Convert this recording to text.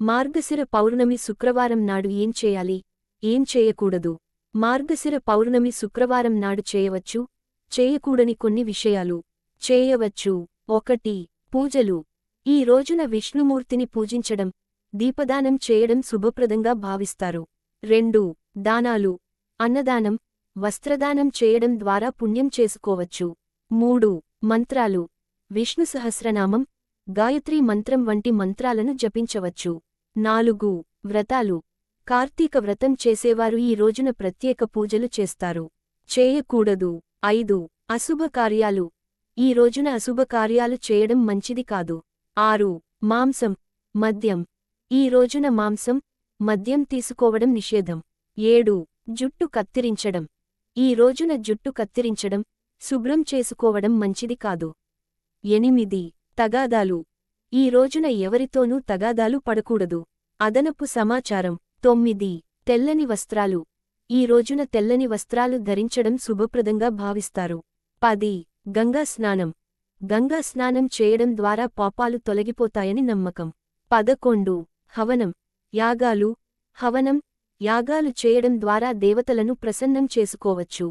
మార్గశిర పౌర్ణమి శుక్రవారం నాడు ఏం చేయాలి? ఏం చేయకూడదు? మార్గశిర పౌర్ణమి శుక్రవారం నాడు చేయవచ్చు చేయకూడని కొన్ని విషయాలు. చేయవచ్చు. ఒకటి పూజలు. ఈ రోజున విష్ణుమూర్తిని పూజించడం దీపదానం చేయడం శుభప్రదంగా భావిస్తారు. రెండు దానాలు. అన్నదానం వస్త్రదానం చేయడం ద్వారా పుణ్యం చేసుకోవచ్చు. మూడు మంత్రాలు. విష్ణు సహస్రనామం గాయత్రీ మంత్రం వంటి మంత్రాలను జపించవచ్చు. నాలుగు వ్రతాలు. కార్తీక వ్రతం చేసేవారు ఈ రోజున ప్రత్యేక పూజలు చేస్తారు. చేయకూడదు. ఐదు అశుభ కార్యాలు. ఈ రోజున అశుభ కార్యాలు చేయడం మంచిది కాదు. ఆరు మాంసం. మద్యం. ఈ రోజున మాంసం మద్యం తీసుకోవడం నిషేధం. ఏడు జుట్టు కత్తిరించడం. ఈ రోజున జుట్టు కత్తిరించడం శుభ్రం చేసుకోవడం మంచిది కాదు. ఎనిమిది తగాదాలు. ఈ రోజున ఎవరితోనూ తగాదాలు పడకూడదు. అదనపు సమాచారం. తొమ్మిది. తెల్లని వస్త్రాలు. ఈ రోజున తెల్లని వస్త్రాలు ధరించడం శుభప్రదంగా భావిస్తారు. పది. గంగా స్నానం. గంగా స్నానం చేయడం ద్వారా పాపాలు తొలగిపోతాయని నమ్మకం. పదకొండు. హవనం. యాగాలు. హవనం. యాగాలు చేయడం ద్వారా దేవతలను ప్రసన్నం చేసుకోవచ్చు.